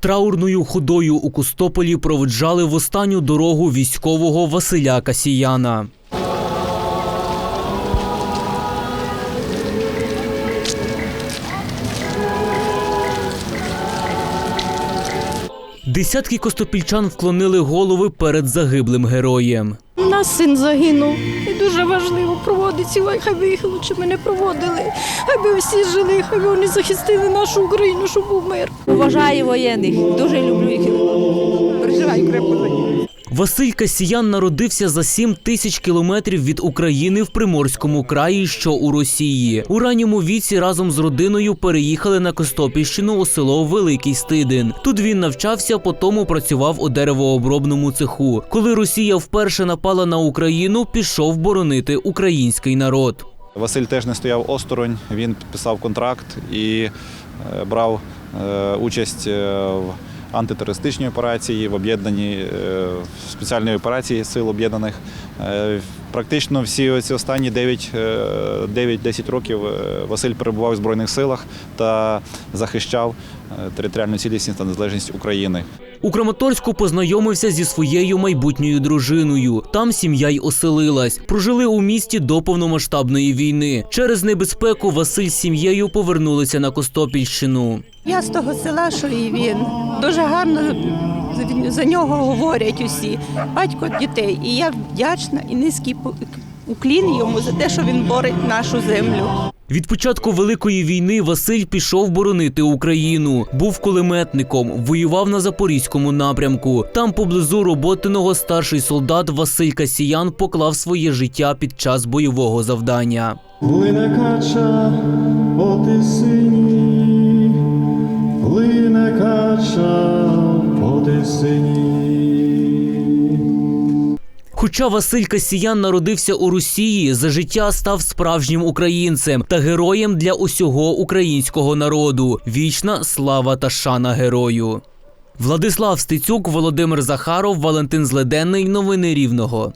Траурною ходою у Кустополі проведжали в останню дорогу військового Василя Касіяна. Десятки костопільчан вклонили голови перед загиблим героєм. Нас син загинув. І дуже важливо проводиться. Хай би їх лучше ми не проводили. Хай би всі жили, хай би вони захистили нашу Україну, щоб був мир. Уважаю воєнних, дуже люблю їх. Переживаю крепко за них. Василь Касіян народився за 7 тисяч кілометрів від України в Приморському краї, що у Росії. У ранньому віці разом з родиною переїхали на Костопільщину у село Великий Стидин. Тут він навчався, потім працював у деревообробному цеху. Коли Росія вперше напала на Україну, пішов боронити український народ. Василь теж не стояв осторонь, він підписав контракт і е, брав е, участь е, в антитерористичній операції, в об'єднані спеціальної операції сил об'єднаних. Практично всі ці останні 9, е, 9-10 років е, Василь перебував у Збройних силах та захищав е, територіальну цілісність та незалежність України. У Краматорську познайомився зі своєю майбутньою дружиною. Там сім'я й оселилась. Прожили у місті до повномасштабної війни. Через небезпеку Василь з сім'єю повернулися на Костопільщину. Я з того села, що і він. Дуже гарно за- за нього говорять усі. Батько дітей. І я вдячна і низький уклін йому за те, що він борить нашу землю. Від початку великої війни Василь пішов боронити Україну. Був кулеметником, воював на запорізькому напрямку. Там, поблизу роботиного, старший солдат Василь Касіян поклав своє життя під час бойового завдання. Плине кача по тисині, плине кача. Хоча Василь Касіян народився у Росії, за життя став справжнім українцем та героєм для усього українського народу. Вічна слава та шана герою. Владислав Стецюк, Володимир Захаров, Валентин Зледенний. Новини Рівного.